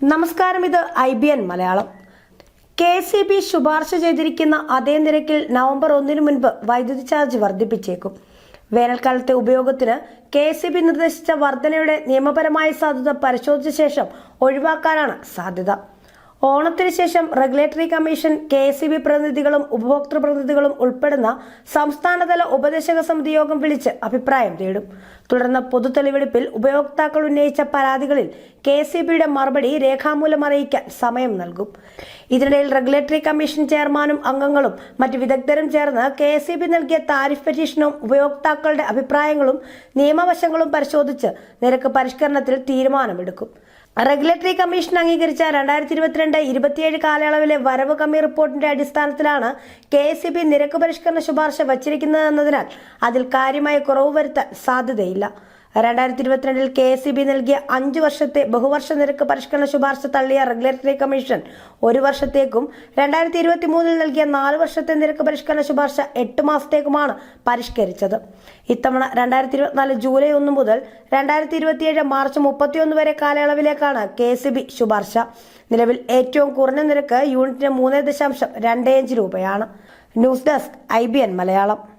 നമസ്കാരം ഇത് I B N Malayalam. K C B ശുപാർശ ചെയ്തിരിക്കുന്ന അതേ നിരക്കിൽ നവംബർ ഒന്നിനു മുൻപ് വൈദ്യുതി ചാർജ് വർദ്ധിപ്പിച്ചേക്കും. വേനൽക്കാലത്തെ ഉപയോഗത്തിന് കെ സി ബി നിർദ്ദേശിച്ച വർധനയുടെ നിയമപരമായ സാധ്യത പരിശോധിച്ച ശേഷം ഒഴിവാക്കാനാണ് സാധ്യത. ഓണത്തിന് ശേഷം regulatory commission K S C B പ്രതിനിധികളും ഉപഭോക്തൃ പ്രതിനിധികളും ഉൾപ്പെടുന്ന സംസ്ഥാനതല ഉപദേശക സമിതി യോഗം വിളിച്ച് അഭിപ്രായം തേടും. തുടർന്ന് പൊതു തെളിവെടുപ്പിൽ ഉപയോക്താക്കൾ ഉന്നയിച്ച പരാതികളിൽ കെ എസ് സി ബിയുടെ മറുപടി രേഖാമൂലം അറിയിക്കാൻ സമയം നൽകും. ഇതിനിടയിൽ റെഗുലേറ്ററി കമ്മീഷൻ ചെയർമാനും അംഗങ്ങളും മറ്റ് വിദഗ്ധരും ചേർന്ന് കെ എസ് സി ബി നൽകിയ താരിഫ് പെറ്റീഷനും ഉപയോക്താക്കളുടെ അഭിപ്രായങ്ങളും നിയമവശങ്ങളും പരിശോധിച്ച് നിരക്ക് പരിഷ്കരണത്തിൽ തീരുമാനമെടുക്കും. റെഗുലേറ്ററി കമ്മീഷൻ അംഗീകരിച്ച രണ്ടായിരത്തി ഇരുപത്തിരണ്ട് ഇരുപത്തിയേഴ് കാലയളവിലെ വരവ് കമ്മി റിപ്പോർട്ടിന്റെ അടിസ്ഥാനത്തിലാണ് കെ എസ് ബി നിരക്ക് പരിഷ്കരണ ശുപാർശ വച്ചിരിക്കുന്നതെന്നതിനാൽ അതിൽ കാര്യമായ കുറവ് വരുത്താൻ സാധ്യതയില്ല. രണ്ടായിരത്തി ഇരുപത്തിരണ്ടിൽ കെ എസ് ബി നൽകിയ അഞ്ചു വർഷത്തെ ബഹുവർഷ നിരക്ക് പരിഷ്കരണ ശുപാർശ തള്ളിയ റെഗുലേറ്ററി കമ്മീഷൻ ഒരു വർഷത്തേക്കും രണ്ടായിരത്തി ഇരുപത്തി മൂന്നിൽ നൽകിയ നാല് വർഷത്തെ നിരക്ക് പരിഷ്കരണ ശുപാർശ എട്ട് മാസത്തേക്കുമാണ് പരിഷ്കരിച്ചത്. ഇത്തവണ രണ്ടായിരത്തി ഇരുപത്തിനാല് ജൂലൈ ഒന്ന് മുതൽ രണ്ടായിരത്തി ഇരുപത്തിയേഴ് മാർച്ച് മുപ്പത്തിയൊന്ന് വരെ കാലയളവിലേക്കാണ് കെ എസ് ബി ശുപാർശ. നിലവിൽ ഏറ്റവും കുറഞ്ഞ നിരക്ക് യൂണിറ്റിന് മൂന്ന് ദശാംശം രണ്ട് അഞ്ച് രൂപയാണ്. News desk I B N Malayalam.